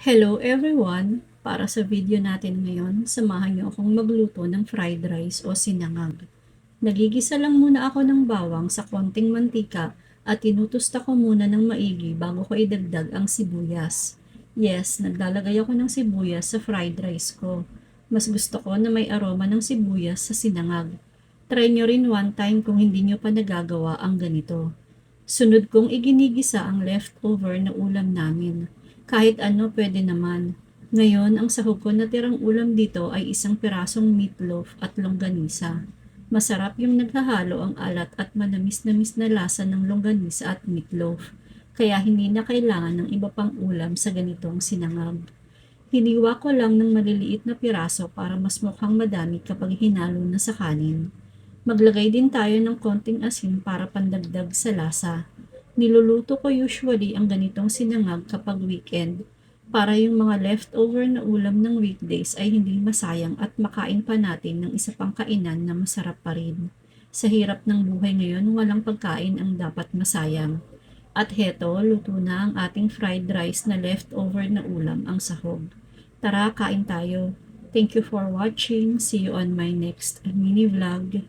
Hello everyone! Para sa video natin ngayon, samahan niyo akong magluto ng fried rice o sinangag. Nagigisa lang muna ako ng bawang sa konting mantika at tinutusta ko muna ng maigi bago ko idagdag ang sibuyas. Yes, naglalagay ako ng sibuyas sa fried rice ko. Mas gusto ko na may aroma ng sibuyas sa sinangag. Try nyo rin one time kung hindi nyo pa nagagawa ang ganito. Sunod kong iginigisa ang leftover na ulam namin. Kahit ano pwede naman. Ngayon, ang sahog ko na tirang ulam dito ay isang pirasong meatloaf at longganisa. Masarap yung naghahalo ang alat at manamis-namis na lasa ng longganisa at meatloaf. Kaya hindi na kailangan ng iba pang ulam sa ganitong sinangag. Hiniwa ko lang ng maliliit na piraso para mas mukhang madami kapag hinalo na sa kanin. Maglagay din tayo ng konting asin para pandagdag sa lasa. Niluluto ko usually ang ganitong sinangag kapag weekend para yung mga leftover na ulam ng weekdays ay hindi masayang at makain pa natin ng isa pang kainan na masarap pa rin. Sa hirap ng buhay ngayon, walang pagkain ang dapat masayang. At heto, luto na ang ating fried rice na leftover na ulam ang sahog. Tara, kain tayo. Thank you for watching. See you on my next mini vlog.